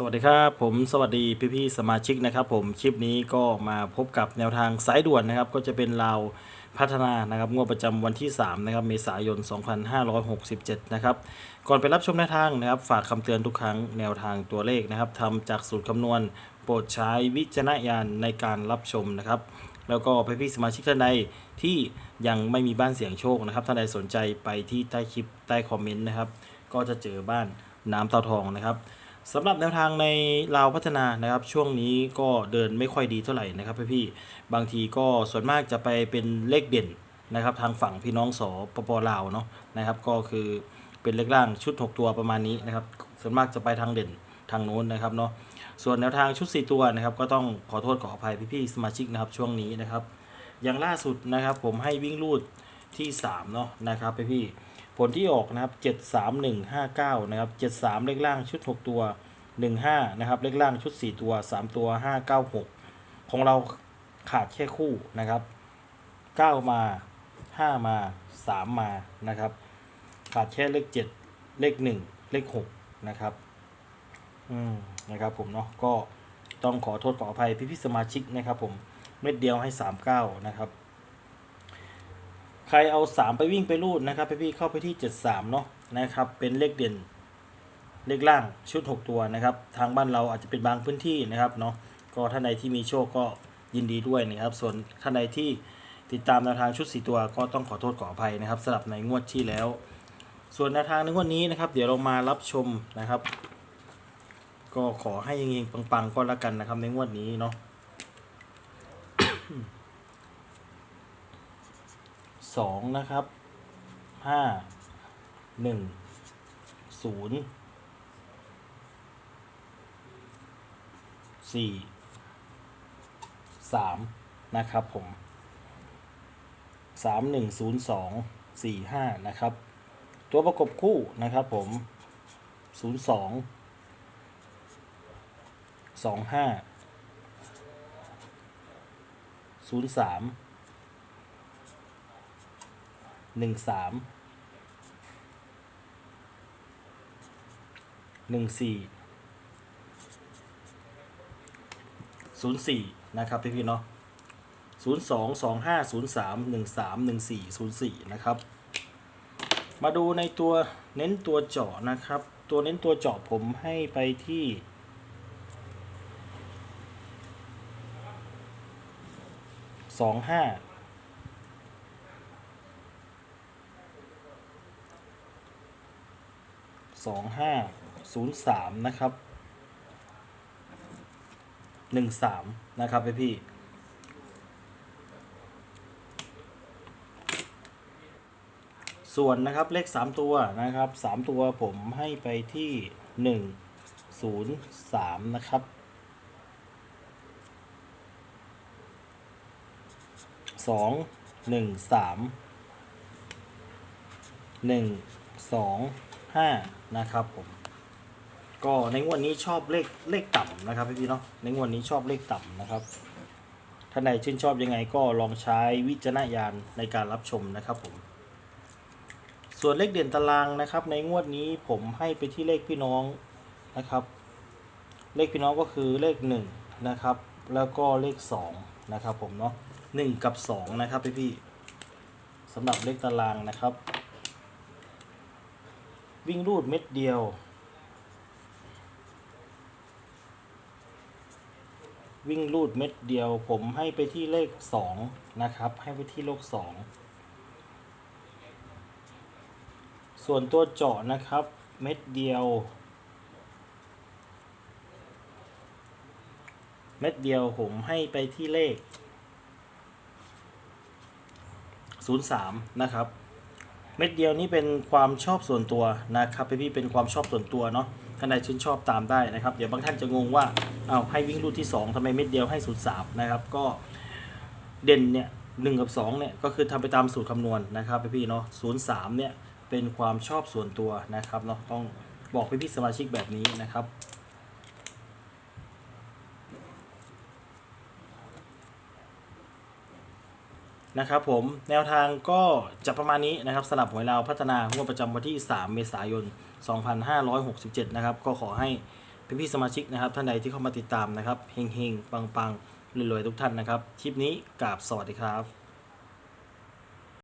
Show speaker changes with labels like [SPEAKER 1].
[SPEAKER 1] สวัสดีครับผมสวัสดีพี่พี่ๆสมาชิกนะครับ ผมคลิปนี้ก็มาพบกับแนวทางสายด่วนนะครับ ก็จะเป็นเราพัฒนานะครับงวดประจำวันที่3นะครับเมษายน 2567 นะครับก่อนไปรับชมแนวทางนะครับ ฝากคำเตือนทุกครั้งแนวทางตัวเลขนะครับทำจากสูตรคำนวณ โปรดใช้วิจารณญาณในการรับชมนะครับแล้วก็พี่พี่ๆสมาชิกท่านใดที่ยังไม่มีบ้านเสียงโชคนะครับท่านใดสนใจไปที่ใต้คลิปใต้คอมเมนต์นะครับก็จะเจอบ้านน้ำเตาทองนะครับ สำหรับแนวทางในลาวพัฒนานะครับ ช่วงนี้ก็เดินไม่ค่อยดีเท่าไหร่นะครับพี่ๆบางทีก็ส่วนมากจะไปเป็นเลขเด่นนะครับ ทางฝั่งพี่น้องสปปลาวเนาะนะครับ ก็คือเป็นเลขล่างชุด 6 ตัวประมาณนี้นะครับ ส่วนมากจะไปทางเด่นทางโน้นนะครับเนาะส่วนแนวทางชุด 4 ตัวนะครับ ก็ต้องขอโทษขออภัยพี่ๆสมาชิกนะครับช่วงนี้นะครับ อย่างล่าสุดนะครับ ผมให้วิ่งรูดที่ 3 เนาะนะครับพี่ๆ ผลที่ออกนะครับ 73159 นะครับ 73 เลขล่างชุด 6 ตัว 15 นะครับ เลขล่างชุด 4 ตัว 3 ตัว 596 ของเราขาดแค่คู่นะครับ 9 มา 5 มา 3 มานะครับ ขาดแค่เลข 7 เลข 1 เลข 6 นะครับ อืม นะครับผมเนาะ ก็ต้องขอโทษขออภัยพี่พี่สมาชิกนะครับผม เม็ดเดียวให้ 39 นะครับ ใครเอา 3 ไปวิ่งไปรูดนะครับพี่พี่เข้าไปที่ 73 เนาะนะครับ เป็นเลขเด่นเลขล่างชุด 6 ตัวนะครับ ทางบ้านเราอาจจะเป็นบางพื้นที่นะครับเนาะก็ท่านใดที่มีโชคก็ยินดีด้วยนะครับ ส่วนท่านใดที่ติดตามแนวทางชุด 4 ตัวก็ต้องขอโทษขออภัยนะครับสำหรับในงวดที่แล้ว ส่วนแนวทางในงวดนี้นะครับ เดี๋ยวเรามารับชมนะครับ ก็ขอให้เฮงๆปังๆก็แล้วกันนะครับในงวดนี้เนาะ สองนะครับห้าหนึ่งศูนย์สี่สามนะครับผมสามหนึ่งศูนย์สองสี่ห้านะครับ ตัวประกบคู่นะครับผมศูนย์สองสองห้าศูนย์สาม หนึ่งสามหนึ่งสี่ศูนย์สี่นะครับพี่พี่เนาะศูนย์สองสองห้าศูนย์สามหนึ่งสามหนึ่งสี่ศูนย์สี่นะครับ มาดูในตัวเน้นตัวเจาะนะครับ ตัวเน้นตัวเจาะผมให้ไปที่สองห้า สองห้าศูนย์สามนะครับหนึ่งสามนะครับพี่พี่ ส่วนนะครับเลขสามตัวนะครับสามตัวผมให้ไปที่หนึ่งศูนย์สามนะครับสองหนึ่งสามหนึ่งสอง ห้านะครับผมก็ในงวดนี้ชอบเลขเลขต่ำนะครับพี่พี่เนาะในงวดนี้ชอบเลขต่ำนะครับท่านใดชื่นชอบยังไงก็ลองใช้วิจารณญาณในการรับชมนะครับผม ส่วนเลขเด่นตารางนะครับ ในงวดนี้ผมให้ไปที่เลขพี่น้องนะครับ เลขพี่น้องก็คือเลขหนึ่งนะครับแล้วก็เลขสองนะครับผมเนาะหนึ่งกับสองนะครับพี่พี่สำหรับเลขตารางนะครับ วิ่งรูดเม็ดเดียว วิ่งรูดเม็ดเดียว ผมให้ไปที่เลขสองนะครับ ให้ไปที่เลขสองส่วนตัวเจาะนะครับ เม็ดเดียว เม็ดเดียวผมให้ไปที่เลข 03 นะครับ เม็ดเดียวนี้เป็นความชอบส่วนตัวนะครับพี่ๆเป็นความชอบส่วนตัวเนาะท่านใดชื่นชอบตามได้นะครับ เดี๋ยวบางท่านจะงงว่าเอาให้วิ่งรูดที่ 2ทำไมเม็ดเดียวให้สูตรสามนะครับ ก็เด่นเนี่ยหนึ่งกับ2เนี่ยก็คือทำไปตามสูตรคำนวณนะครับพี่ๆเนาะศูนย์สามเนี่ยเป็นความชอบส่วนตัวนะครับเนาะต้องบอกพี่ๆสมาชิกแบบนี้นะครับ นะครับผมแนวทางก็จะประมาณนี้นะครับสลับหวยลาวพัฒนางวดประจำวันที่ 3 เมษายน 2567 นะครับ ก็ขอให้พี่ๆสมาชิกนะครับ ท่านใดที่เข้ามาติดตามนะครับเฮงๆ ปังๆรวยๆ ทุกท่านนะครับคลิปนี้กราบสวัสดีครับ